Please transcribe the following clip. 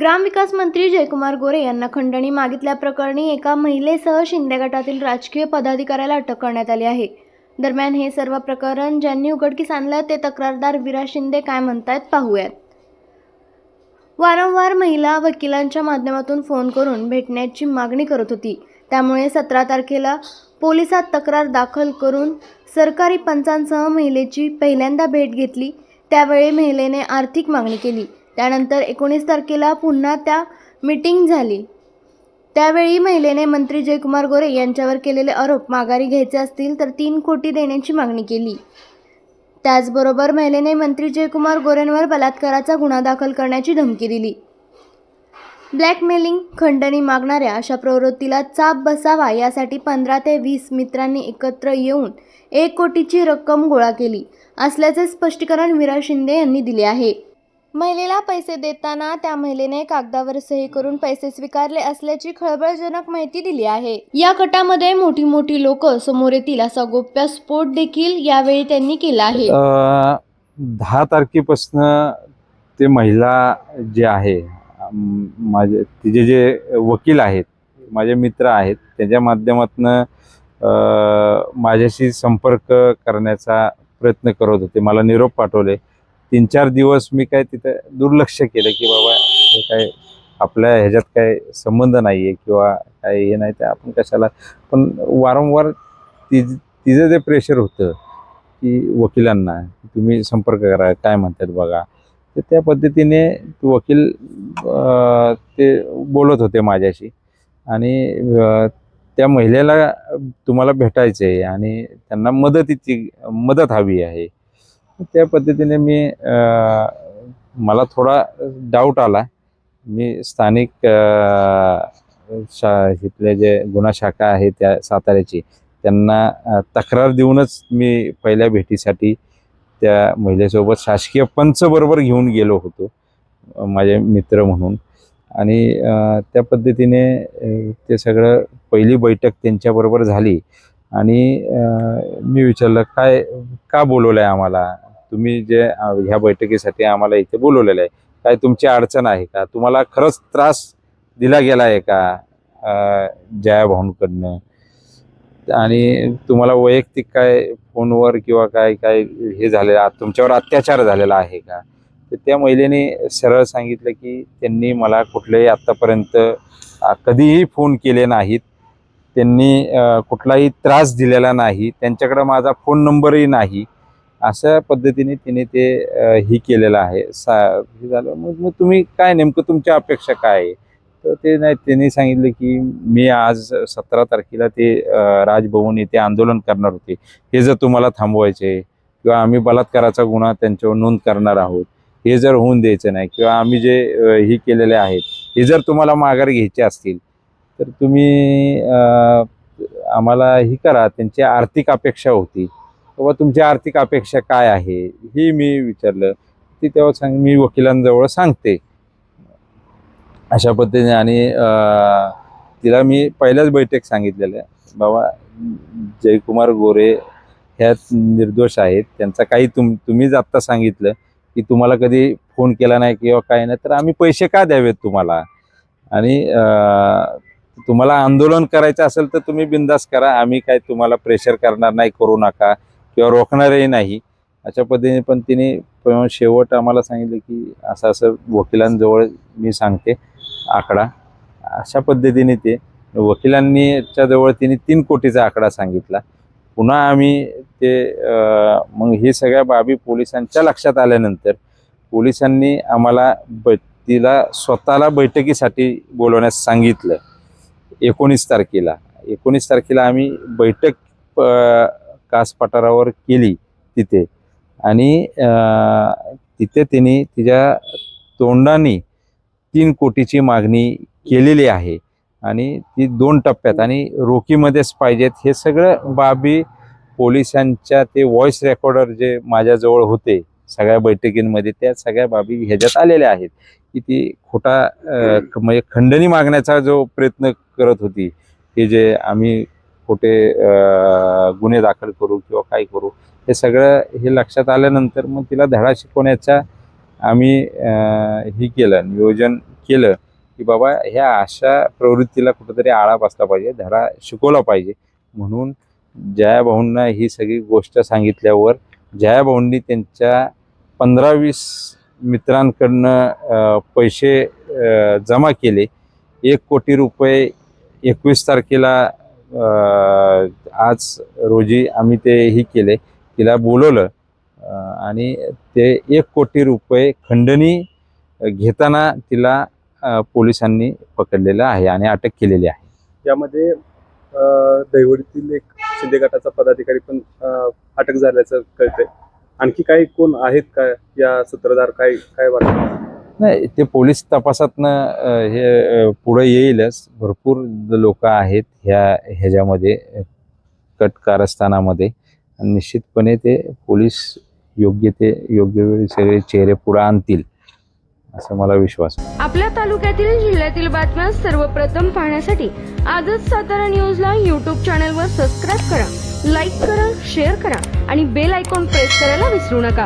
ग्रामविकास मंत्री जयकुमार गोरे यांना खंडणी मागितल्याप्रकरणी एका महिलेसह शिंदे गटातील राजकीय पदाधिकाऱ्याला अटक करण्यात आली आहे. दरम्यान हे सर्व प्रकरण ज्यांनी उघडकीस आणलं ते तक्रारदार विरा शिंदे काय म्हणतायत पाहूयात. वारंवार महिला वकिलांच्या माध्यमातून फोन करून भेटण्याची मागणी करत होती. त्यामुळे सतरा तारखेला पोलिसात तक्रार दाखल करून सरकारी पंचांसह महिलेची पहिल्यांदा भेट घेतली. त्यावेळी महिलेने आर्थिक मागणी केली. त्यानंतर एकोणीस तारखेला पुन्हा त्या मीटिंग झाली. त्यावेळी महिलेने मंत्री जयकुमार गोरे यांच्यावर केलेले आरोप माघारी घ्यायचे असतील तर तीन कोटी देण्याची मागणी केली. त्याचबरोबर महिलेने मंत्री जयकुमार गोरेंवर बलात्काराचा गुन्हा दाखल करण्याची धमकी दिली. ब्लॅकमेलिंग खंडणी मागणाऱ्या अशा प्रवृत्तीला चाप बसावा यासाठी पंधरा ते वीस मित्रांनी एकत्र येऊन एक कोटीची रक्कम गोळा केली असल्याचे स्पष्टीकरण विरा शिंदे यांनी दिले आहे. महिलेला पैसे देताना त्या महिलेने कागदावर सही करून पैसे स्वीकारले असल्याची खळबळजनक माहिती दिली आहे. या गटामध्ये मोठी मोठी लोक समोर येतील असा गोप्या स्फोट देखील यावेळी त्यांनी केला आहे. अ, दहा तारखेपासनं ते महिला जे आहे अम, माझे तिचे जे वकील आहेत माझे मित्र आहेत त्याच्या माध्यमातनं अ, माझ्याशी संपर्क करण्याचा प्रयत्न करत होते. मला निरोप पाठवले. तीन चार दिवस मी काय तिथं दुर्लक्ष केलं की बाबा हे काय आपल्या ह्याच्यात काय संबंध नाही आहे किंवा काय हे नाही ते आपण कशाला? पण वारंवार तिज तिचं जे प्रेशर होतं की वकिलांना तुम्ही संपर्क करा काय म्हणतात बघा तर त्या पद्धतीने वकील ते बोलत होते माझ्याशी. आणि त्या महिलेला तुम्हाला भेटायचं आहे आणि त्यांना मदतीची मदत हवी आहे. त्या पद्धतीने मी मला थोडा डाऊट आला. मी स्थानिक शा इथले जे गुन्हा शाखा आहे त्या साताऱ्याची त्यांना तक्रार देऊनच मी पहिल्या भेटीसाठी त्या महिलेसोबत शासकीय पंच बरोबर घेऊन गेलो होतो माझे मित्र म्हणून. आणि त्या पद्धतीने ते सगळं पहिली बैठक त्यांच्याबरोबर झाली. आणि मी विचारलं काय का बोलवलं आहे आम्हाला? तुम्ही जे ह्या बैठकीसाठी आम्हाला इथे बोलवलेलं आहे. काय तुमची अडचण आहे का? तुम्हाला खरंच त्रास दिला गेला आहे का जया भाऊंकडनं? आणि तुम्हाला वैयक्तिक काय फोनवर किंवा काय काय हे झालेलं तुमच्यावर अत्याचार झालेला आहे का? तर त्या महिलेने सरळ सांगितलं की त्यांनी मला कुठलेही आत्तापर्यंत कधीही फोन केले नाहीत. त्यांनी कुठलाही त्रास दिलेला नाही. त्यांच्याकडं माझा फोन नंबरही नाही. अशा पद्धतीने तिने ते ही केलेलं आहे. सा हे झालं. मग मग तुम्ही काय नेमकं तुमच्या अपेक्षा काय आहे? तर ते नाही त्यांनी सांगितलं की मी आज सतरा तारखेला ते राजभवन येथे आंदोलन करणार होते. हे जर तुम्हाला थांबवायचे किंवा आम्ही बलात्काराचा गुन्हा त्यांच्यावर नोंद करणार आहोत हे जर होऊन द्यायचं नाही किंवा आम्ही जे ही केलेले आहेत हे जर तुम्हाला माघार घ्यायचे असतील तर तुम्ही आम्हाला ही करा. त्यांची आर्थिक अपेक्षा होती. बाबा तुमची आर्थिक अपेक्षा काय आहे? ही मी विचारलं. ती तेव्हा सांग मी वकिलांजवळ सांगते. अशा पद्धतीने आणि तिला मी पहिल्याच बैठक सांगितलेलं. आहे बाबा जयकुमार गोरे ह्या निर्दोष आहेत. त्यांचा काही तुम तुम्हीच आत्ता सांगितलं की तुम्हाला कधी फोन केला नाही किंवा काय नाही तर आम्ही पैसे का द्यावेत तुम्हाला? आणि तुम्हाला आंदोलन करायचं असेल तर तुम्ही बिंदास करा. आम्ही काय तुम्हाला प्रेशर करणार नाही करू नका. किंवा रोखणारही नाही. अशा पद्धतीने पण तिने पण शेवट आम्हाला सांगितलं की असं असं वकिलांजवळ मी सांगते आकडा. अशा पद्धतीने ते वकिलांनीच्या जवळ तिने तीन कोटीचा आकडा सांगितला. पुन्हा आम्ही ते मग हे सगळ्या बाबी पोलिसांच्या लक्षात आल्यानंतर पोलिसांनी आम्हाला ब तिला स्वतःला बैठकीसाठी बोलवण्यास सांगितलं. एकोणीस तारखेला. एकोणीस तारखेला आम्ही बैठक कास पठारावर केली तिथे. आणि तिथे तिने तिच्या तोंडाने तीन कोटीची मागणी केलेली आहे. आणि ती दोन टप्प्यात आणि रोखीमध्येच पाहिजेत हे सगळं बाबी पोलिसांच्या ते व्हॉइस रेकॉर्डर जे माझ्याजवळ होते सगळ्या बैठकींमध्ये त्या सगळ्या बाबी ह्याच्यात आलेल्या आहेत. की ती खोटा म्हणजे खंडणी मागण्याचा जो प्रयत्न करत होती की जे आम्ही खोटे गुन्हे दाखल करू किंवा काय करू हे सगळं हे लक्षात आल्यानंतर मग तिला धडा शिकवण्याचा आम्ही हे केलं नियोजन केलं की बाबा ह्या अशा प्रवृत्तीला कुठंतरी आळा बसला पाहिजे धडा शिकवला पाहिजे. म्हणून जयाभाऊंना ही सगळी गोष्ट सांगितल्यावर जयाभाऊंनी त्यांच्या पंधरा वीस मित्रांकडनं पैसे जमा केले. एक कोटी रुपये एकवीस तारखेला आज रोजी आम्ही ते ही केले तिला बोलवलं आणि ते एक कोटी रुपये खंडणी घेताना तिला पोलिसांनी पकडलेलं आहे आणि अटक केलेली आहे. यामध्ये दैवडीतील एक शिंदे गटाचा पदाधिकारी पण अटक झाल्याचं कळतंय. आणखी काही कोण आहेत का या सूत्रधार? काय काय वाटतं? नाही ते पोलीस तपासातनं हे पुढे येईलच. भरपूर लोक आहेत ह्या ह्याच्यामध्ये कट कारस्थानामध्ये निश्चितपणे ते पोलीस योग्य ते योग्य वेळी सगळे चेहरे पुढे आणतील असं मला विश्वास आहे. आपल्या तालुक्यातील जिल्ह्यातील बातम्या सर्वप्रथम पाहण्यासाठी आजच सातारा न्यूजला यूट्यूब चॅनलवर सबस्क्राईब करा लाईक करा शेअर करा आणि बेल आयकॉन प्रेस करायला विसरू नका.